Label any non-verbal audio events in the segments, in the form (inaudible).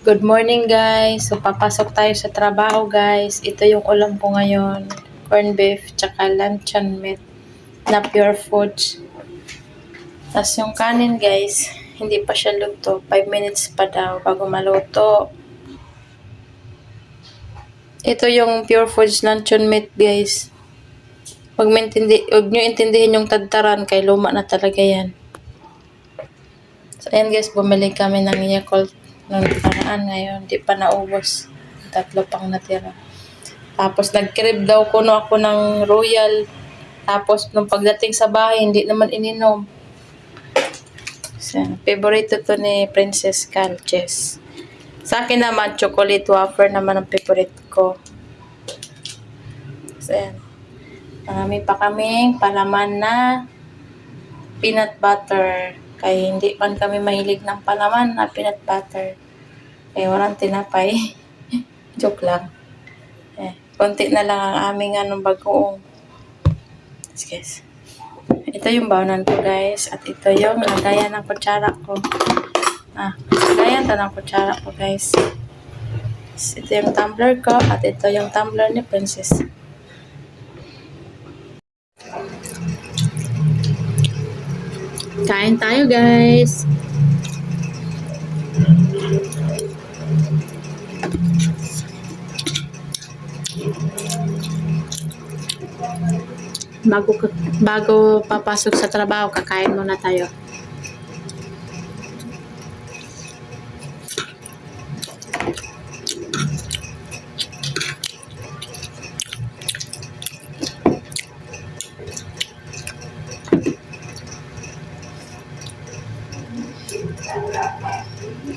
Good morning guys. So papasok tayo sa trabaho guys. Ito yung ulam ko ngayon. Corn beef tsaka luncheon meat na pure foods. Tapos yung kanin guys, hindi pa siya luto. 5 minutes pa daw bago maluto. Ito yung pure foods luncheon meat guys. Huwag, huwag nyo intindihin yung tadtaran kay luma na talaga yan. So, ayan guys, bumili kami ng Yakult nung paraan ngayon. Di pa naubos. Tatlo pang natira. Tapos, nag-crib daw kuno ako ng Royal. Tapos, nung pagdating sa bahay, hindi naman ininom. So, favorite to ni Princess Calches. Sa akin naman, chocolate wafer naman ang favorite ko. So, ayan. Marami pa kaming palaman na peanut butter. Kaya hindi man kami mahilig ng palaman na peanut butter. Eh, walang tinapay. (laughs) Joke lang. Eh, konti na lang ang aming anong bagoong. Yes. Ito yung bawnan ko, guys. At ito yung lagayan ng kutsara ko. Ah, lagayan to ng kutsara ko, guys. Ito yung tumbler ko at ito yung tumbler ni Princess. Kain tayo, guys. Bago, bago papasok sa trabaho, kakain muna tayo.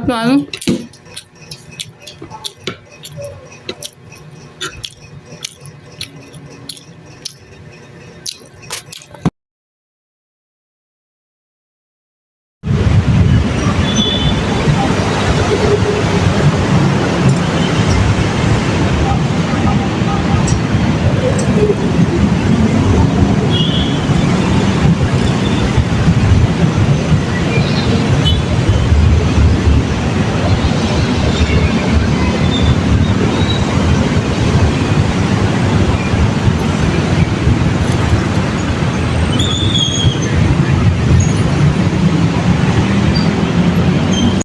próximo.